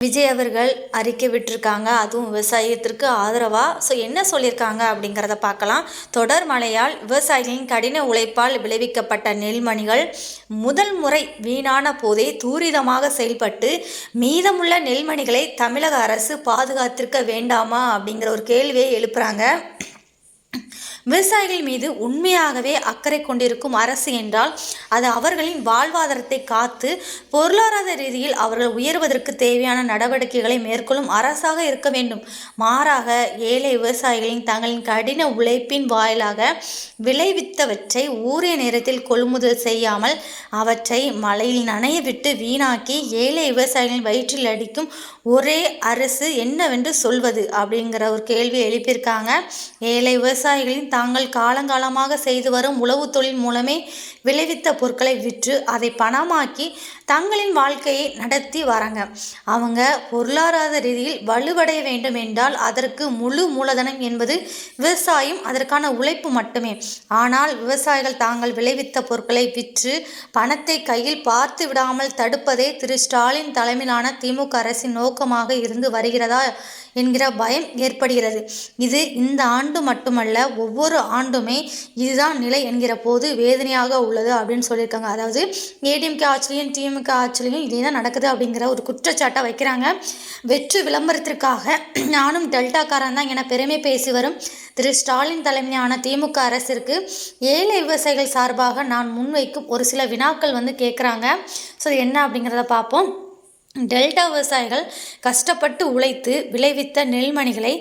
விஜய் அவர்கள் அறிக்கை விட்டுருக்காங்க. அதுவும் விவசாயத்திற்கு ஆதரவாக ஸோ என்ன சொல்லியிருக்காங்க அப்படிங்கிறத பார்க்கலாம். தொடர் மழையால் விவசாயிகளின் கடின உழைப்பால் விளைவிக்கப்பட்ட நெல்மணிகள் முதல் முறை வீணான போதே தூரிதமாக செயல்பட்டு மீதமுள்ள நெல்மணிகளை தமிழக அரசு பாதுகாத்திருக்க வேண்டாமா அப்படிங்கிற ஒரு கேள்வியை எழுப்புகிறாங்க விவசாயிகள் மீது உண்மையாகவே அக்கறை கொண்டிருக்கும் அரசு என்றால் அது அவர்களின் வாழ்வாதாரத்தை காத்து பொருளாதார ரீதியில் அவர்கள் உயர்வதற்கு தேவையான நடவடிக்கைகளை மேற்கொள்ளும் அரசாக இருக்க வேண்டும். மாறாக ஏழை விவசாயிகளின் தங்களின் கடின உழைப்பின் வாயிலாக விளைவித்தவற்றை ஊரிய நேரத்தில் கொள்முதல் செய்யாமல் அவற்றை மழையில் நனைய விட்டு வீணாக்கி ஏழை விவசாயிகளின் வயிற்றில் அடிக்கும் ஒரே அரசு என்னவென்று சொல்வது? அப்படிங்கிற ஒரு கேள்வி எழுப்பியிருக்காங்க. ஏழை விவசாயிகளின் தாங்கள் காலங்காலமாக செய்து வரும் உழவு தொழில் மூலமே விளைவித்த பொருட்களை விற்று அதை பணமாக்கி தங்களின் வாழ்க்கையை நடத்தி வராங்க. அவங்க பொருளாதார ரீதியில் வலுவடைய வேண்டும் என்றால் அதற்கு முழு மூலதனம் என்பது விவசாயம் அதற்கான உழைப்பு மட்டுமே. ஆனால் விவசாயிகள் தாங்கள் விளைவித்த பொருட்களை விற்று பணத்தை கையில் பார்த்து விடாமல் தடுப்பதே திரு ஸ்டாலின் தலைமையிலான திமுக அரசின் நோக்கமாக இருந்து வருகிறதா என்கிற பயம் ஏற்படுகிறது. இது இந்த ஆண்டு மட்டுமல்ல ஒவ்வொரு ஆண்டுமே இதுதான் நிலை என்கிற போது வேதனையாக உள்ளது அப்படின்னு சொல்லியிருக்காங்க. அதாவது ஏடிஎம்கே ஆட்சிலையும் திமுக ஆட்சிலையும் இதே தான் நடக்குது அப்படிங்கிற ஒரு குற்றச்சாட்டை வைக்கிறாங்க. வெற்று விளம்பரத்திற்காக நானும் டெல்டாக்காரன் தான் என பெருமை பேசி வரும் திரு ஸ்டாலின் தலைமையான திமுக அரசிற்கு ஏழை விவசாயிகள் சார்பாக நான் முன்வைக்கும் ஒரு சில வினாக்கள் வந்து கேட்குறாங்க. ஸோ என்ன அப்படிங்கிறத பார்ப்போம். டெல்டா விவசாயிகள் கஷ்டப்பட்டு உழைத்து விளைவித்த நெல்மணிகளை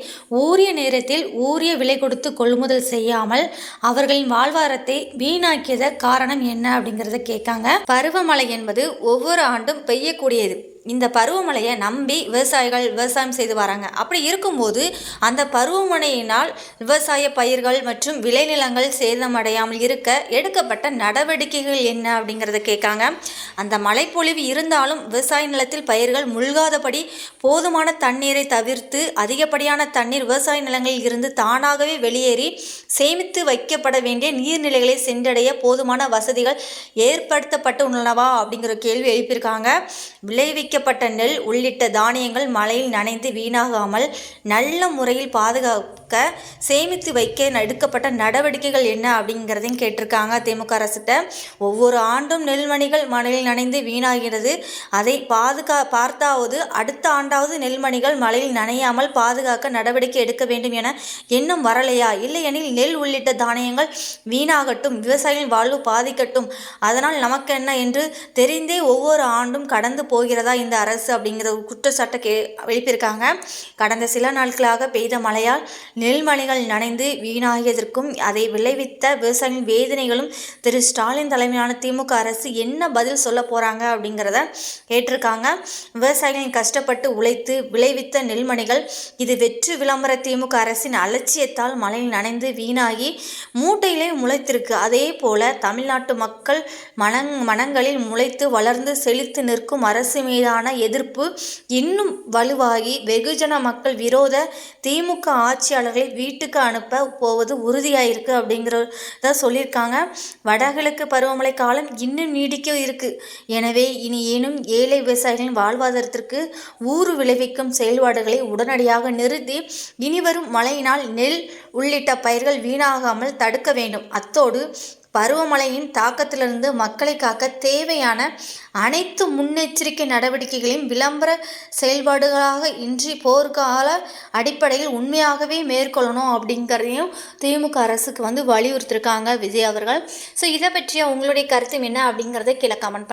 ஊரிய நேரத்தில் ஊரிய விலை கொடுத்து கொள்முதல் செய்யாமல் அவர்களின் வாழ்வாரத்தை வீணாக்கியத காரணம் என்ன அப்படிங்கிறத கேட்காங்க. பருவமழை என்பது ஒவ்வொரு ஆண்டும் பெய்யக்கூடியது. இந்த பருவமழையை நம்பி விவசாயிகள் விவசாயம் செய்து வராங்க. அப்படி இருக்கும்போது அந்த பருவமழையினால் விவசாய பயிர்கள் மற்றும் விளைநிலங்கள் சேதமடையாமல் இருக்க எடுக்கப்பட்ட நடவடிக்கைகள் என்ன அப்படிங்கிறத கேட்காங்க. அந்த மழைப்பொழிவு இருந்தாலும் விவசாய நிலத்தில் பயிர்கள் முழ்காதபடி போதுமான தண்ணீரை தவிர்த்து அதிகப்படியான தண்ணீர் விவசாய நிலங்களில் இருந்து தானாகவே வெளியேறி சேமித்து வைக்கப்பட வேண்டிய நீர்நிலைகளை சென்றடைய போதுமான வசதிகள் ஏற்படுத்தப்பட்டு உள்ளனவா அப்படிங்கிற கேள்வி எழுப்பியிருக்காங்க. விளைவிக்க விளைவிக்கப்பட்ட நெல் உள்ளிட்ட தானியங்கள் மழையில் நனைந்து வீணாகாமல் நல்ல முறையில் பாதுகாக்க சேமித்து வைக்க எடுக்கப்பட்ட நடவடிக்கைகள் என்ன அப்படிங்கிறதையும் கேட்டிருக்காங்க திமுக அரசிட்ட ஒவ்வொரு ஆண்டும் நெல்மணிகள் மழையில் நனைந்து வீணாகிறது. அதை பாதுகா பார்த்தாவது அடுத்த ஆண்டாவது நெல்மணிகள் மழையில் நனையாமல் பாதுகாக்க நடவடிக்கை எடுக்க வேண்டும் என எண்ணம் வரலையா? இல்லையெனில் நெல் உள்ளிட்ட தானியங்கள் வீணாகட்டும் விவசாயிகளின் வாழ்வு பாதிக்கட்டும். அதனால் நமக்கு என்ன என்று தெரிந்தே ஒவ்வொரு ஆண்டும் கடந்து போகிறதா இந்த அரசு அப்படிங்கிற ஒரு குற்றச்சாட்டை கே எழுப்பியிருக்காங்க கடந்த சில நாட்களாக பெய்த மழையால் நெல்மணிகள் நனைந்து வீணாகியதற்கும் அதை விளைவித்த விவசாயிகளின் வேதனைகளும் திரு ஸ்டாலின் தலைமையிலான திமுக அரசு என்ன பதில் சொல்ல போகிறாங்க அப்படிங்கிறத கேட்டிருக்காங்க. விவசாயிகளின் கஷ்டப்பட்டு உழைத்து விளைவித்த நெல்மணிகள் இது வெற்று விளம்பர திமுக அரசின் அலட்சியத்தால் மழையில் நனைந்து வீணாகி மூட்டையிலே முளைத்திருக்கு. அதே போல தமிழ்நாட்டு மக்கள் மனங் மனங்களில் முளைத்து வளர்ந்து செழித்து நிற்கும் அரசு மீதான எதிரான எதிர்ப்பு இன்னும் வலுவாகி வெகுஜன மக்கள் விரோத திமுக ஆட்சியாளர்களை வீட்டுக்கு அனுப்ப போவது உறுதியாயிருக்கு அப்படிங்கிறத சொல்லியிருக்காங்க. வடகிழக்கு பருவமழை காலம் இன்னும் நீடிக்க இருக்கு. எனவே இனி ஏனும் ஏழை விவசாயிகளின் வாழ்வாதாரத்திற்கு ஊறு விளைவிக்கும் செயல்பாடுகளை உடனடியாக நிறுத்தி இனிவரும் மழையினால் நெல் உள்ளிட்ட பயிர்கள் வீணாகாமல் தடுக்க வேண்டும். அத்தோடு பருவமழையின் தாக்கத்திலிருந்து மக்களை காக்க தேவையான அனைத்து முன்னெச்சரிக்கை நடவடிக்கைகளையும் விளம்பர செயல்பாடுகளாக இன்றி போர்க்கால அடிப்படையில் உண்மையாகவே மேற்கொள்ளணும் அப்படிங்கிறதையும் திமுக அரசுக்கு வந்து வலியுறுத்திருக்காங்க விஜய் அவர்கள். ஸோ இதை பற்றிய உங்களுடைய கருத்து என்ன அப்படிங்கிறத கீழே கமெண்ட்